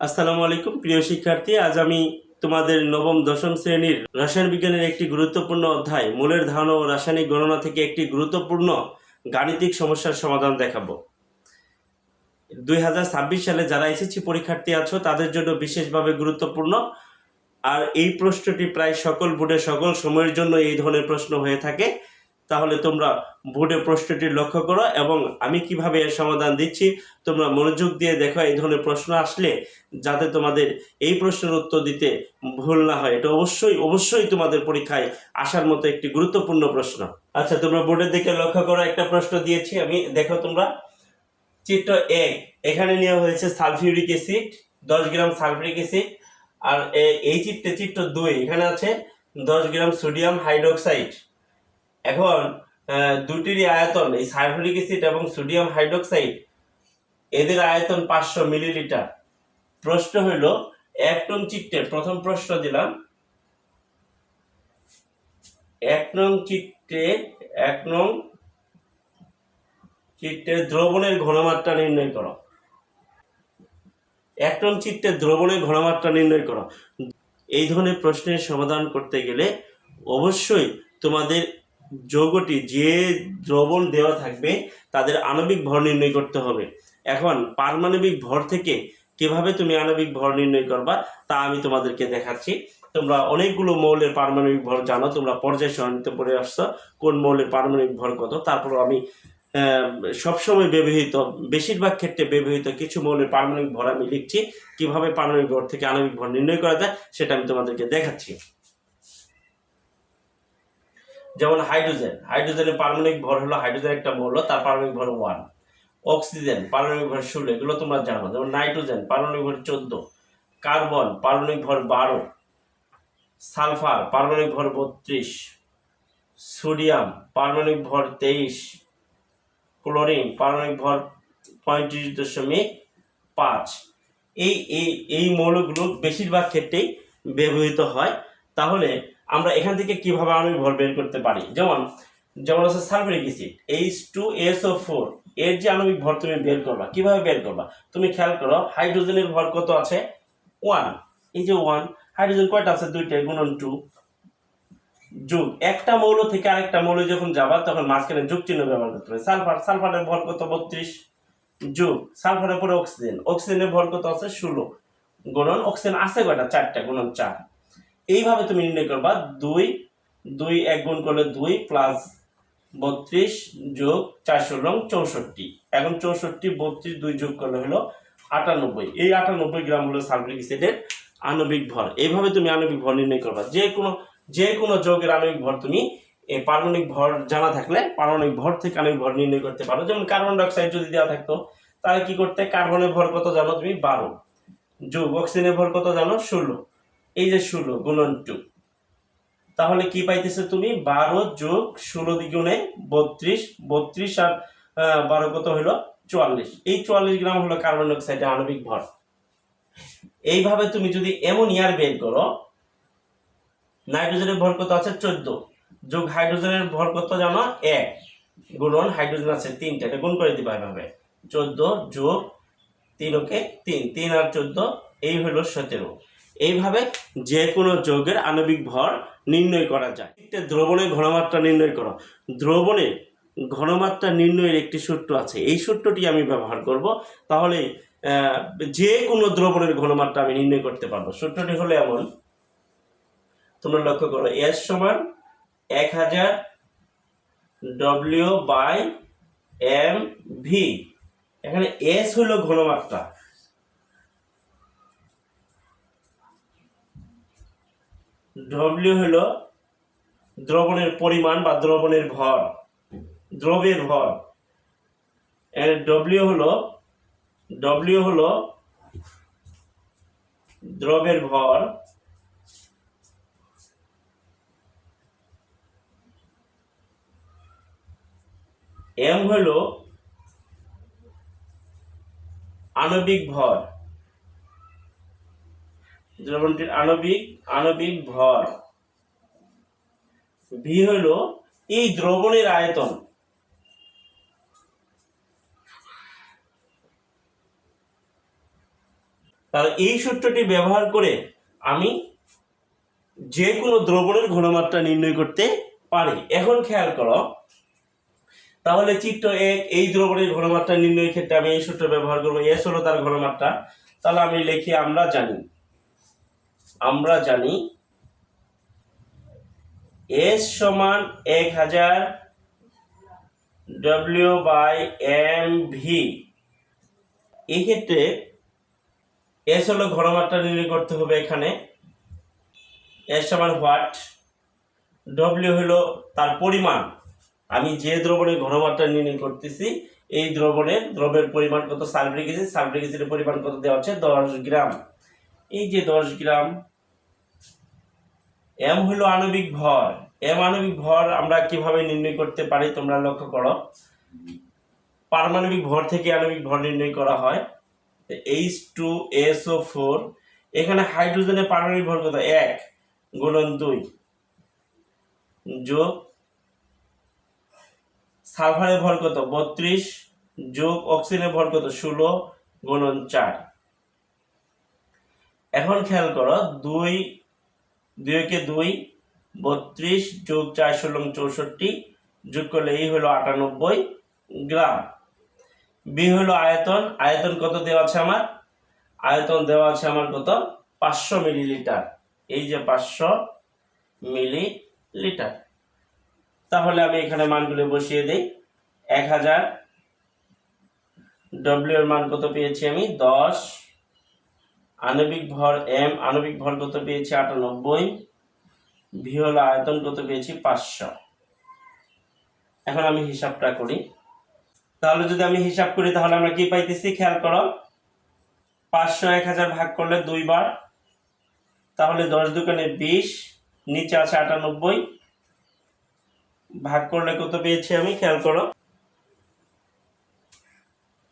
আসসালামু আলাইকুম, প্রিয় শিক্ষার্থী। আজ আমি তোমাদের নবম, দশম শ্রেণির রসায়ন বিজ্ঞানের একটি গুরুত্বপূর্ণ অধ্যায়, মূলের ধারণা ও রাসায়নিক গণনা থেকে একটি গুরুত্বপূর্ণ গাণিতিক সমস্যার সমাধান দেখাবো। দুই হাজার ছাব্বিশ সালে যারা এসেছি পরীক্ষার্থী আছো, তাদের জন্য বিশেষভাবে গুরুত্বপূর্ণ। আর এই প্রশ্নটি প্রায় সকল বোর্ডে, সকল সময়ের জন্য এই ধরনের প্রশ্ন হয়ে থাকে। তাহলে তোমরা বোর্ডে প্রশ্নটি লক্ষ্য করো এবং আমি কীভাবে এর সমাধান দিচ্ছি, তোমরা মনোযোগ দিয়ে দেখো, এই ধরনের প্রশ্ন আসলে যাতে তোমাদের এই প্রশ্নের উত্তর দিতে ভুল না হয়। এটা অবশ্যই অবশ্যই তোমাদের পরীক্ষায় আসার মতো একটি গুরুত্বপূর্ণ প্রশ্ন। আচ্ছা তোমরা বোর্ডের দিকে লক্ষ্য করো, একটা প্রশ্ন দিয়েছি আমি, দেখো তোমরা। চিত্র এক, এখানে নেওয়া হয়েছে সালফিউরিক অ্যাসিড, দশ গ্রাম সালফিউরিক অ্যাসিড, আর এই চিত্রে, চিত্র দুই, এখানে আছে দশ গ্রাম সোডিয়াম হাইড্রোক্সাইড। এখন দুটিরই আয়তন, এই সালফিউরিক অ্যাসিড এবং সোডিয়াম হাইড্রোক্সাইড, এদের আয়তন পাঁচশো মিলিলিটার। প্রশ্ন হইল, এক নং চিত্রে প্রথম প্রশ্ন দিলাম। এক নং চিত্রে, এক নং চিত্রে দ্রবণের ঘনমাত্রা নির্ণয় করো। এক নং চিত্রে দ্রবণের ঘনমাত্রা নির্ণয় করো। এই ধরনের প্রশ্নের সমাধান করতে গেলে অবশ্যই তোমাদের যৌগটি যে দ্রবণ দেওয়া থাকবে, তাদের আণবিক ভর নির্ণয় করতে হবে। এখন পারমাণবিক ভর থেকে কীভাবে তুমি আণবিক ভর নির্ণয় করবা, তা আমি তোমাদেরকে দেখাচ্ছি। তোমরা অনেকগুলো মৌলের পারমাণবিক ভর জানো, তোমরা পর্যায় সারণীতে পড়ে আসছো, কোন মৌলের পারমাণবিক ভর কত। তারপর আমি সবসময় ব্যবহৃত, বেশিরভাগ ক্ষেত্রে ব্যবহৃত কিছু মৌলের পারমাণবিক ভর আমি লিখছি। কীভাবে পারমাণবিক ভর থেকে আণবিক ভর নির্ণয় করা যায়, সেটা আমি তোমাদেরকে দেখাচ্ছি। যেমন হাইড্রোজেন হাইড্রোজেনের পারমাণবিক ভর হলো হাইড্রোজেন একটা মৌল, তার পারমাণবিক ভর ওয়ান। অক্সিজেন, পারমাণবিক ভর ষোলো, এগুলো তোমরা জানো। যেমন নাইট্রোজেন, পারমাণবিক ভর চোদ্দ। কার্বন, পারমাণবিক ভর বারো। সালফার, পারমাণবিক ভর বত্রিশ। সোডিয়াম, পারমাণবিক ভর তেইশ। ক্লোরিন, পারমাণবিক ভর পঁয়ত্রিশ দশমিক পাঁচ। এই এই এই মৌলগুলো বেশিরভাগ ক্ষেত্রেই ব্যবহৃত হয়। তাহলে আমরা এখান থেকে কীভাবে আণবিক ভর বের করতে পারি? যেমন যেমন আছে sulphuric acid H two S O four এর যে আণবিক ভর তুমি বের করবা, কীভাবে বের করবা? তুমি খেয়াল করো, হাইড্রোজেনের ভর কত আছে? ওয়ান এই যে ওয়ান হাইড্রোজেন কয়টা আছে? দুইটা, গুণন টু যোগ। একটা মৌল থেকে আরেকটা মৌল যখন যাবা, তখন মাঝখানে যোগ চিহ্ন ব্যবহার করতে হবে। সালফার, সালফারের ভর কত? বত্রিশ, যোগ। সালফারের পরে অক্সিজেন অক্সিজেনের ভর কত আছে? ষোলো, গুণন অক্সিজেন আছে কয়টা? চারটা, গুণন চার। এইভাবে তুমি নির্ণয় করবা দুই দুই এক গুণ করলে দুই প্লাস বত্রিশ যোগ চারশো রং চৌষট্টি। এখন চৌষট্টি, বত্রিশ, দুই যোগ করলে হলো আটানব্বই। এই আটানব্বই গ্রাম হলো সালফিক অ্যাসিডের আণবিক ভর। এইভাবে তুমি আণবিক ভর নির্ণয় করবা। যে কোনো যে কোনো যৌগের আণবিক ভর তুমি এই পারমাণবিক ভর জানা থাকলে পারমাণবিক ভর থেকে আণবিক ভর নির্ণয় করতে পারো। যেমন কার্বন ডাইঅক্সাইড যদি দেওয়া থাকতো, তাহলে কি করতে? কার্বনের ভর কত জানো তুমি? বারো। যোগ অক্সিজেনের ভর কত জানো? ষোলো। এই যে ষোলো গুণন টু। তাহলে কি পাইতেছে তুমি? বারো যোগ ষোলো দ্বিগুণে বত্রিশ। বত্রিশ আর বারো কত হলো চুয়াল্লিশ। এই চুয়াল্লিশ গ্রাম হলো কার্বন ডাইঅক্সাইডের আণবিক ভর। এইভাবে তুমি যদি অ্যামোনিয়ার বের করো, নাইট্রোজেনের ভর কত আছে? চোদ্দ। যোগ হাইড্রোজেনের ভর কত জানো? এক। গুণন হাইড্রোজেন আছে তিনটা। এটা গুণ করে দিবা এভাবে। চোদ্দ যোগ তিন ওকে তিন। তিন আর চোদ্দ, এই হলো সতেরো। এইভাবে যে কোনো যৌগের আণবিক ভর নির্ণয় করা যায়। দ্রবণের ঘনমাত্রা নির্ণয় করো। দ্রবণের ঘনমাত্রা নির্ণয়ের একটি সূত্র আছে। এই সূত্রটি আমি ব্যবহার করব। তাহলে যে কোনো দ্রবণের ঘনমাত্রা আমি নির্ণয় করতে পারব। সূত্রটি হলো এমন। তোমরা লক্ষ্য করো, এস সমান এক হাজার ডব্লিউ বাই এম ভি। এখানে এস হলো ঘনমাত্রা। ডব্লিউ হলো দ্রবণের পরিমাণ বা দ্রবণের ভর, দ্রবের ভর। ডব্লিউ হলো ডব্লিউ হলো দ্রবের ভর এম হলো আণবিক ভর। দ্রবণটির আণবিক আণবিক ভর। ভি হলো এই দ্রবণের আয়তন। তাহলে এই সূত্রটি ব্যবহার করে আমি যে কোনো দ্রবণের ঘনমাত্রা নির্ণয় করতে পারি। এখন খেয়াল করো। তাহলে চিত্র এক, এই দ্রবণের ঘনমাত্রা নির্ণয়ের ক্ষেত্রে আমি এই সূত্র ব্যবহার করব। এস হলো তার ঘনমাত্রা। তাহলে আমি লিখি আমরা জানি। আমরা জানি এস সমান এক হাজার ডব্লিউ বাই এম ভি এক্ষেত্রে এস হলো ঘনমাত্রা নির্ণয় করতে হবে এখানে। এস সমান হোয়াট? ডব্লিউ হলো তার পরিমাণ। আমি যে দ্রবণের ঘনমাত্রা নির্ণয় করতেছি, এই দ্রবণের দ্রবের পরিমাণ কত? সালফ্রিক অ্যাসিড সালফ্রিক অ্যাসিডের পরিমাণ কত দেওয়া হচ্ছে? দশ গ্রাম। এই যে দশ গ্রাম, এম হলো আণবিক ভর। এম আণবিক ভর আমরা কীভাবে নির্ণয় করতে পারি তোমরা লক্ষ্য করো। পারমাণবিক ভর থেকে আণবিক ভর নির্ণয় করা হয়। এইচ টু এসও ফোর এখানে হাইড্রোজেনের পারমাণবিক ভর কত? এক গুণন দুই যোগ সালফারের ভর কত? বত্রিশ যোগ অক্সিজেনের ভর কত? ষোলো গুণন চার। এখন খেয়াল করো, দুই দুইকে দুই, বত্রিশ যোগ চার ষোলো চৌষট্টি যোগ করলে এই হলো আটানব্বই গ্রাম। বি হলো আয়তন আয়তন কত দেওয়া আছে আমার? আয়তন দেওয়া আছে আমার কত? পাঁচশো মিলিলিটার। এই যে পাঁচশো মিলিলিটার। তাহলে আমি এখানে মানগুলো বসিয়ে দিই। এক হাজার ডব্লিউ এর মান কত পেয়েছি আমি? দশ আণবিক ভর এম আণবিক ভর কত পেয়েছি? আটানব্বই। ভি হলো আয়তন, কত পেয়েছি? পাঁচশো। এখন আমি হিসাবটা করি। তাহলে যদি আমি হিসাব করি, তাহলে আমরা কি পাইতেছি? খেয়াল করো। পাঁচশো এক হাজার ভাগ করলে দুইবার তাহলে দশ দোকানে বিশ, নিচে আছে আটানব্বই। ভাগ করলে কত পেয়েছি আমি? খেয়াল করো।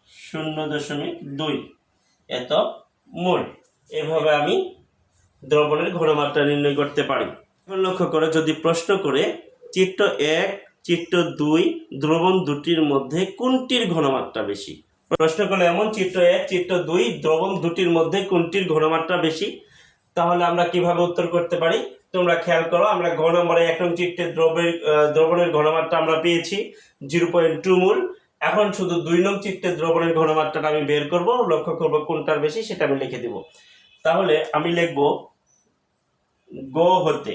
শূন্য দশমিক দুই। এত। মোল। এভাবে আমি দ্রবণের ঘনমাত্রা নির্ণয় করতে পারি। লক্ষ্য করে, যদি প্রশ্ন করে, চিত্র এক, চিত্র দুই, দ্রবণ দুটির মধ্যে কোনটির ঘনমাত্রা বেশি? প্রশ্ন করলে, এমন চিত্র এক, চিত্র দুই, দ্রবণ দুটির মধ্যে কোনটির ঘনমাত্রা বেশি? তাহলে আমরা কীভাবে উত্তর করতে পারি? তোমরা খেয়াল করো, আমরা ঘ নম্বরে এক নং চিত্রের দ্রবের দ্রবণের ঘনমাত্রা আমরা পেয়েছি জিরো পয়েন্ট টু মুল। এখন শুধু দুই নং চিত্রের দ্রবণের ঘনমাত্রাটা আমি বের করব, লক্ষ্য করব কোনটার বেশি সেটা আমি লিখে দিব। তাহলে আমি লিখব গ হতে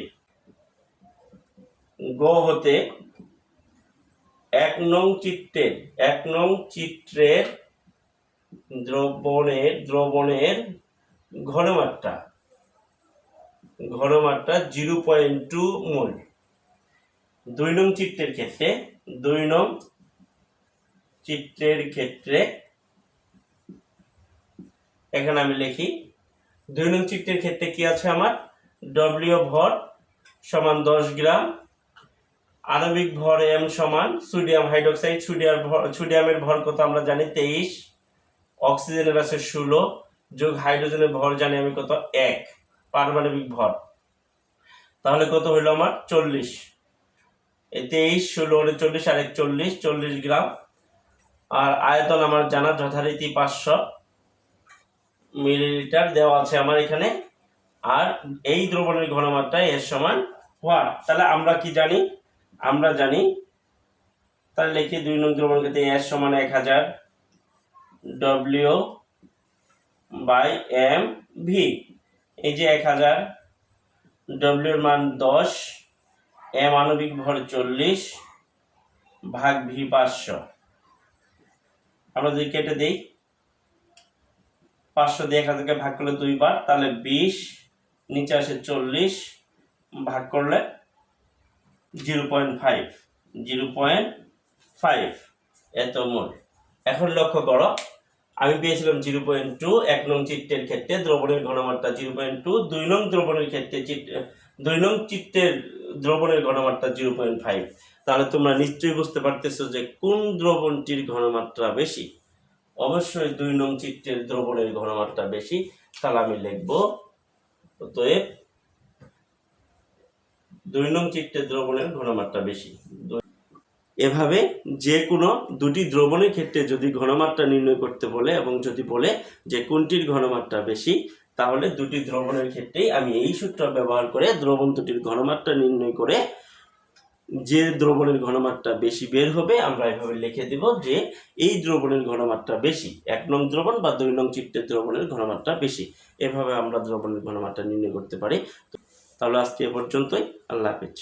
গ হতে এক নং চিত্রের এক নং চিত্রের দ্রবণের দ্রবণের ঘনমাত্রা ঘনমাত্রা জিরো পয়েন্ট টু মোল। দুই নং চিত্রের ক্ষেত্রে দুই নং চিত্রের ক্ষেত্রে, এখানে আমি লিখি দুই নং চিত্রের ক্ষেত্রে কি আছে আমার? ডব্লিউ ভর সমান দশ গ্রাম, আণবিক ভর এম সমান সোডিয়াম হাইড্রোক্সাইড সোডিয়াম ভর, সোডিয়ামের ভর কত আমরা জানি? তেইশ। অক্সিজেনের আছে ষোলো। যোগ হাইড্রোজেনের ভর জানি আমি কত? এক। পারমাণবিক ভর। তাহলে কত হইল আমার? চল্লিশ। তেইশ, ষোলো, উনচল্লিশ, আর এক চল্লিশ চল্লিশ গ্রাম। আর আয়তন আমার জানা যথারীতি পাঁচশো মিলিলিটার দেওয়া আছে আমার এখানে। আর এই দ্রবণের ঘনমাত্রা এর সমান হোয়াট তাহলে আমরা কি জানি? আমরা জানি, তাহলে লিখি দুই নং দ্রবণ ক্ষেত্রে এর সমান এক হাজার ডব্লিউ বাই এম ভি। এই যে এক হাজার ডব্লিউ এর মান দশ, এম আণবিক ভর চল্লিশ, ভাগ ভি পাঁচশো। আমরা যদি কেটে দিই, পাঁচশো দিয়ে এক হাজারকে ভাগ করলে দুইবার, তাহলে বিশ, নিচে আসে চল্লিশ, ভাগ করলে zero point five, zero point five, এত মোট এখন লক্ষ্য করো, আমি পেয়েছিলাম জিরো পয়েন্ট টু, এক নং চিত্রের ক্ষেত্রে দ্রবণের ঘনমাত্রা জিরো পয়েন্ট টু, দুই নং দ্রবণের ক্ষেত্রে চিত্র, দুই নং চিত্রের দ্রবণের ঘনমাত্রা জিরো পয়েন্ট ফাইভ। তাহলে তোমরা নিশ্চয়ই বুঝতে পারতেছো যে কোন দ্রবণটির ঘনমাত্রা বেশি। অবশ্যই দুই নং চিত্রের দ্রবণের ঘনমাত্রা বেশি, তাহলে আমি লিখব। অতএব দুই নং চিত্রের দ্রবণের ঘনমাত্রা বেশি। এভাবে যে কোনো দুটি দ্রবণের ক্ষেত্রে যদি ঘনমাত্রা নির্ণয় করতে বলে এবং যদি বলে যে কোনটির ঘনমাত্রা বেশি, তাহলে দুটি দ্রবণের ক্ষেত্রেই আমি এই সূত্র ব্যবহার করে দ্রবণ দুটির ঘনমাত্রা নির্ণয় করে যে দ্রবণের ঘনমাত্রা বেশি বের হবে, আমরা এভাবে লিখে দেব যে এই দ্রবণের ঘনমাত্রা বেশি, এক নং দ্রবণ বা দুই নং চিত্রের দ্রবণের ঘনমাত্রা বেশি। এভাবে আমরা দ্রবণের ঘনমাত্রা নির্ণয় করতে পারি। তাহলে আজকে এ পর্যন্তই, আল্লাহ হাফেজ।